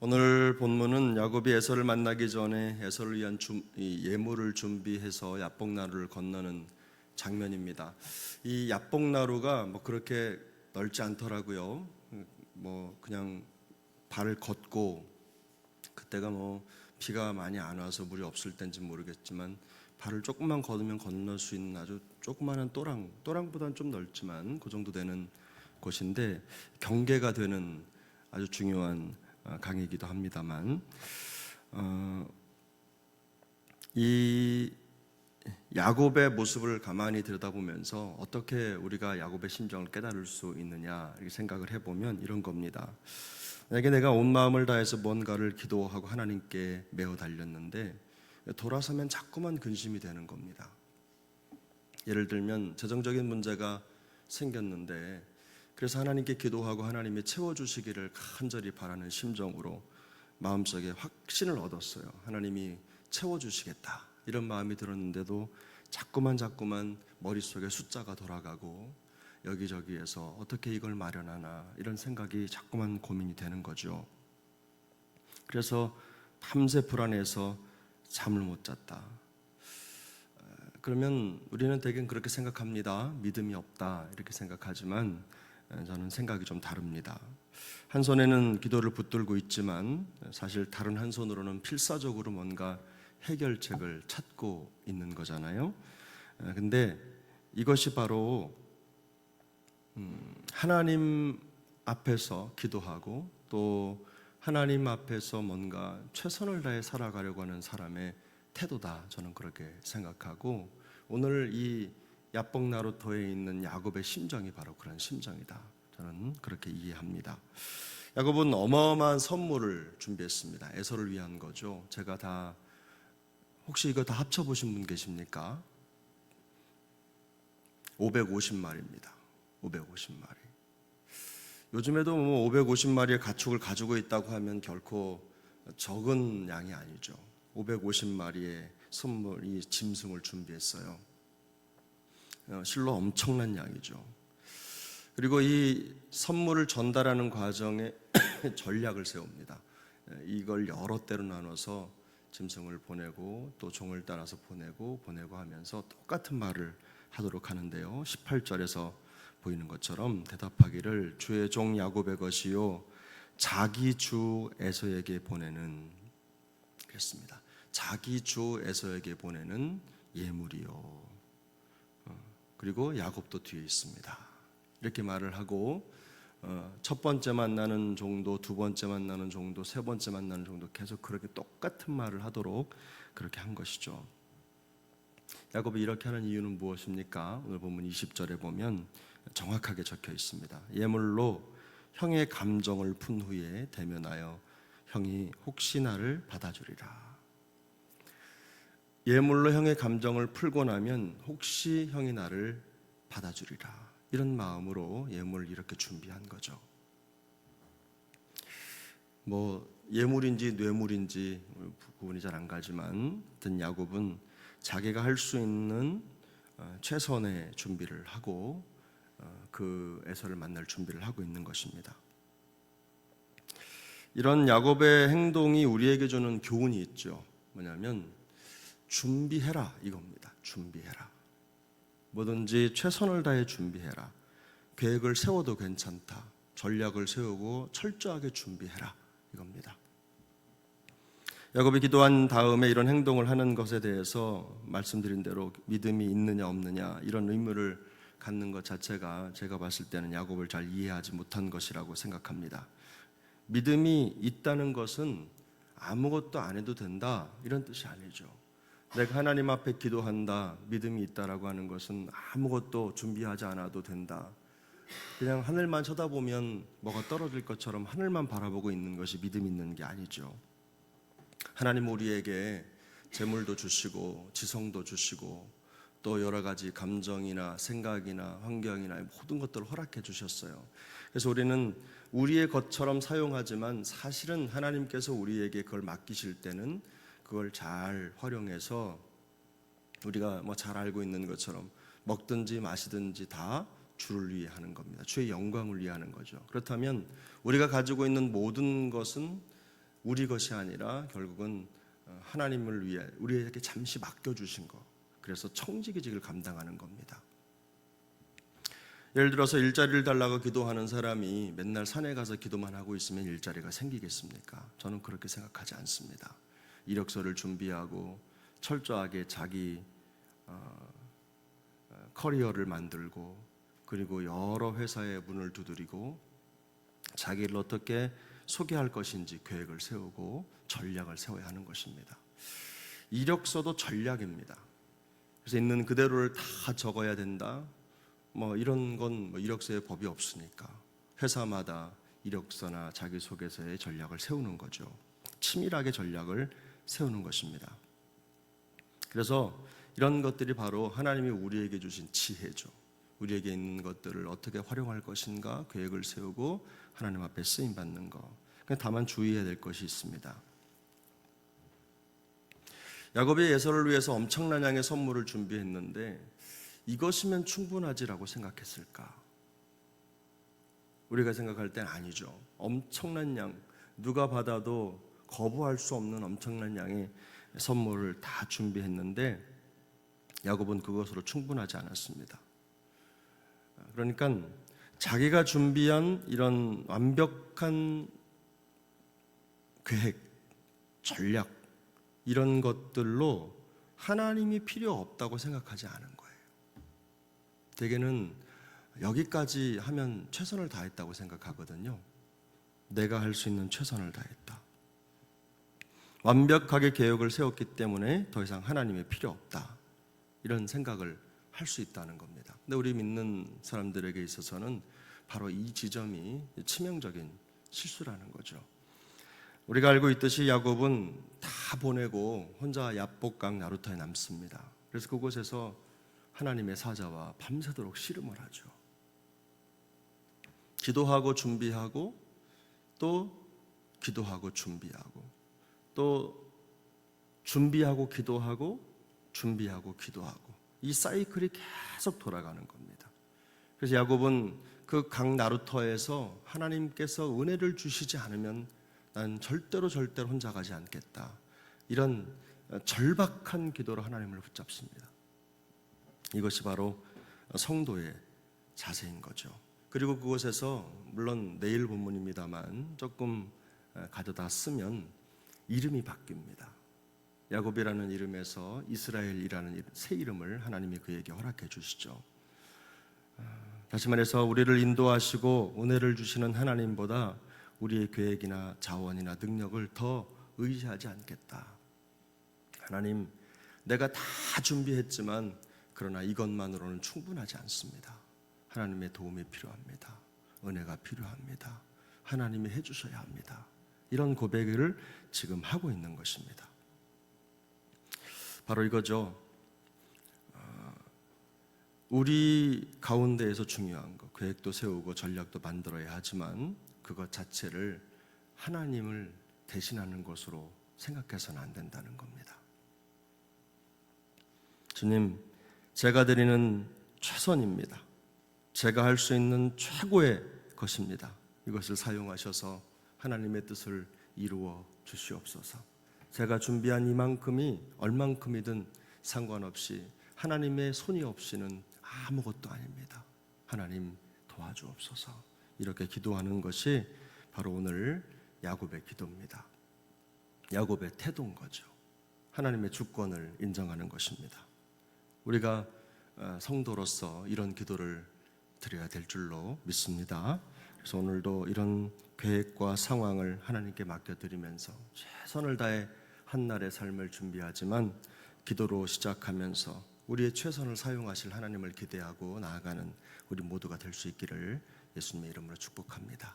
오늘 본문은 야곱이 에서를 만나기 전에 에서를 위한 준- 이 예물을 준비해서 야복나루를 건너는 장면입니다. 이 야복나루가 뭐 그렇게 넓지 않더라고요. 뭐 그냥 발을 걷고 그때가 뭐 비가 많이 안 와서 물이 없을 때인지 모르겠지만 발을 조금만 걷으면 건널 수 있는 아주 조그마한 또랑 또랑보다는 좀 넓지만 그 정도 되는 곳인데 경계가 되는 아주 중요한 어, 강이기도 합니다만 어, 이 야곱의 모습을 가만히 들여다보면서 어떻게 우리가 야곱의 심정을 깨달을 수 있느냐 이렇게 생각을 해보면 이런 겁니다. 내게 내가 온 마음을 다해서 뭔가를 기도하고 하나님께 매어 달렸는데 돌아서면 자꾸만 근심이 되는 겁니다. 예를 들면 재정적인 문제가 생겼는데 그래서 하나님께 기도하고 하나님이 채워주시기를 간절히 바라는 심정으로 마음속에 확신을 얻었어요. 하나님이 채워주시겠다 이런 마음이 들었는데도 자꾸만 자꾸만 머릿속에 숫자가 돌아가고 여기저기에서 어떻게 이걸 마련하나 이런 생각이 자꾸만 고민이 되는 거죠. 그래서 밤새 불안해서 잠을 못 잤다. 그러면 우리는 대개 그렇게 생각합니다. 믿음이 없다 이렇게 생각하지만 저는 생각이 좀 다릅니다. 한 손에는 기도를 붙들고 있지만 사실 다른 한 손으로는 필사적으로 뭔가 해결책을 찾고 있는 거잖아요. 근데 이것이 바로 음, 하나님 앞에서 기도하고 또 하나님 앞에서 뭔가 최선을 다해 살아가려고 하는 사람의 태도다. 저는 그렇게 생각하고 오늘 이 야복나루터에 있는 야곱의 심정이 바로 그런 심정이다. 저는 그렇게 이해합니다. 야곱은 어마어마한 선물을 준비했습니다. 에서를 위한 거죠. 제가 다 혹시 이거 다 합쳐 보신 분 계십니까? 550마리입니다. 550마리. 요즘에도 뭐 550마리의 가축을 가지고 있다고 하면 결코 적은 양이 아니죠. 550마리의 선물, 이 짐승을 준비했어요. 어, 실로 엄청난 양이죠. 그리고 이 선물을 전달하는 과정에 전략을 세웁니다. 예, 이걸 여러 대로 나눠서 짐승을 보내고 또 종을 따라서 보내고 보내고 하면서 똑같은 말을 하도록 하는데요. 18절에서 보이는 것처럼 대답하기를 주의 종 야곱의 것이요 자기 주 에서에게 보내는 그랬습니다. 자기 주 에서에게 보내는 예물이요. 어, 그리고 야곱도 뒤에 있습니다. 이렇게 말을 하고 어, 첫 번째 만나는 정도, 두 번째 만나는 정도, 세 번째 만나는 정도 계속 그렇게 똑같은 말을 하도록 그렇게 한 것이죠. 야곱이 이렇게 하는 이유는 무엇입니까? 오늘 본문 20절에 보면 정확하게 적혀 있습니다. 예물로 형의 감정을 푼 후에 대면하여 형이 혹시 나를 받아주리라. 예물로 형의 감정을 풀고 나면 혹시 형이 나를 받아주리라. 이런 마음으로 예물을 이렇게 준비한 거죠. 뭐 예물인지 뇌물인지 구분이 잘 안 가지만 든 야곱은 자기가 할 수 있는 어, 최선의 준비를 하고 어, 그 에서를 만날 준비를 하고 있는 것입니다. 이런 야곱의 행동이 우리에게 주는 교훈이 있죠. 뭐냐면 준비해라 이겁니다. 준비해라. 뭐든지 최선을 다해 준비해라. 계획을 세워도 괜찮다. 전략을 세우고 철저하게 준비해라. 이겁니다. 야곱이 기도한 다음에 이런 행동을 하는 것에 대해서 말씀드린 대로 믿음이 있느냐 없느냐 이런 의무를 갖는 것 자체가 제가 봤을 때는 야곱을 잘 이해하지 못한 것이라고 생각합니다. 믿음이 있다는 것은 아무것도 안 해도 된다 이런 뜻이 아니죠. 내가 하나님 앞에 기도한다 믿음이 있다라고 하는 것은 아무것도 준비하지 않아도 된다. 그냥 하늘만 쳐다보면 뭐가 떨어질 것처럼 하늘만 바라보고 있는 것이 믿음 있는 게 아니죠. 하나님 우리에게 재물도 주시고 지성도 주시고 또 여러 가지 감정이나 생각이나 환경이나 모든 것들을 허락해 주셨어요. 그래서 우리는 우리의 것처럼 사용하지만 사실은 하나님께서 우리에게 그걸 맡기실 때는 그걸 잘 활용해서 우리가 뭐 잘 알고 있는 것처럼 먹든지 마시든지 다 주를 위해 하는 겁니다. 주의 영광을 위해 하는 거죠. 그렇다면 우리가 가지고 있는 모든 것은 우리 것이 아니라 결국은 어, 하나님을 위해 우리에게 잠시 맡겨 주신 거. 그래서 청지기직을 감당하는 겁니다. 예를 들어서 일자리를 달라고 기도하는 사람이 맨날 산에 가서 기도만 하고 있으면 일자리가 생기겠습니까? 저는 그렇게 생각하지 않습니다. 이력서를 준비하고 철저하게 자기 어, 어, 커리어를 만들고 그리고 여러 회사의 문을 두드리고 자기를 어떻게 소개할 것인지 계획을 세우고 전략을 세워야 하는 것입니다. 이력서도 전략입니다. 그래서 있는 그대로를 다 적어야 된다. 뭐 이런 건 뭐 이력서에 법이 없으니까 회사마다 이력서나 자기소개서의 전략을 세우는 거죠. 치밀하게 전략을 세우는 것입니다. 그래서 이런 것들이 바로 하나님이 우리에게 주신 지혜죠. 우리에게 있는 것들을 어떻게 활용할 것인가 계획을 세우고 하나님 앞에 쓰임 받는 거. 그냥 다만 주의해야 될 것이 있습니다. 야곱이 예서를 위해서 엄청난 양의 선물을 준비했는데 이것이면 충분하지라고 생각했을까? 우리가 생각할 땐 아니죠. 엄청난 양, 누가 받아도 거부할 수 없는 엄청난 양의 선물을 다 준비했는데 야곱은 그것으로 충분하지 않았습니다. 그러니까 자기가 준비한 이런 완벽한 계획, 전략 이런 것들로 하나님이 필요 없다고 생각하지 않은 거예요. 대개는 여기까지 하면 최선을 다했다고 생각하거든요. 내가 할 수 있는 최선을 다했다. 완벽하게 계획을 세웠기 때문에 더 이상 하나님의 필요 없다. 이런 생각을 할 수 있다는 겁니다. 근데 우리 믿는 사람들에게 있어서는 바로 이 지점이 치명적인 실수라는 거죠. 우리가 알고 있듯이 야곱은 다 보내고 혼자 야복강 나루터에 남습니다. 그래서 그곳에서 하나님의 사자와 밤새도록 씨름을 하죠. 기도하고 준비하고 또 기도하고 준비하고 또 준비하고 기도하고 준비하고 기도하고 이 사이클이 계속 돌아가는 겁니다. 그래서 야곱은 그 강 나루터에서 하나님께서 은혜를 주시지 않으면 난 절대로 절대로 혼자 가지 않겠다. 이런 절박한 기도로 하나님을 붙잡습니다. 이것이 바로 성도의 자세인 거죠. 그리고 그곳에서 물론 내일 본문입니다만 조금 가져다 쓰면 이름이 바뀝니다. 야곱이라는 이름에서 이스라엘이라는 새 이름을 하나님이 그에게 허락해 주시죠. 다시 말해서 우리를 인도하시고 은혜를 주시는 하나님보다 우리의 계획이나 자원이나 능력을 더 의지하지 않겠다. 하나님, 내가 다 준비했지만 그러나 이것만으로는 충분하지 않습니다. 하나님의 도움이 필요합니다. 은혜가 필요합니다. 하나님이 해주셔야 합니다. 이런 고백을 지금 하고 있는 것입니다. 바로 이거죠. 어, 우리 가운데에서 중요한 거, 계획도 세우고 전략도 만들어야 하지만 그것 자체를 하나님을 대신하는 것으로 생각해서는 안 된다는 겁니다. 주님, 제가 드리는 최선입니다. 제가 할 수 있는 최고의 것입니다. 이것을 사용하셔서 하나님의 뜻을 이루어 주시옵소서. 제가 준비한 이만큼이 얼만큼이든 상관없이 하나님의 손이 없이는 아무것도 아닙니다. 하나님 도와주옵소서. 이렇게 기도하는 것이 바로 오늘 야곱의 기도입니다. 야곱의 태도인 거죠. 하나님의 주권을 인정하는 것입니다. 우리가 어, 성도로서 이런 기도를 드려야 될 줄로 믿습니다. 그래서 오늘도 이런 계획과 상황을 하나님께 맡겨드리면서 최선을 다해 한날의 삶을 준비하지만 기도로 시작하면서 우리의 최선을 사용하실 하나님을 기대하고 나아가는 우리 모두가 될 수 있기를 예수님의 이름으로 축복합니다.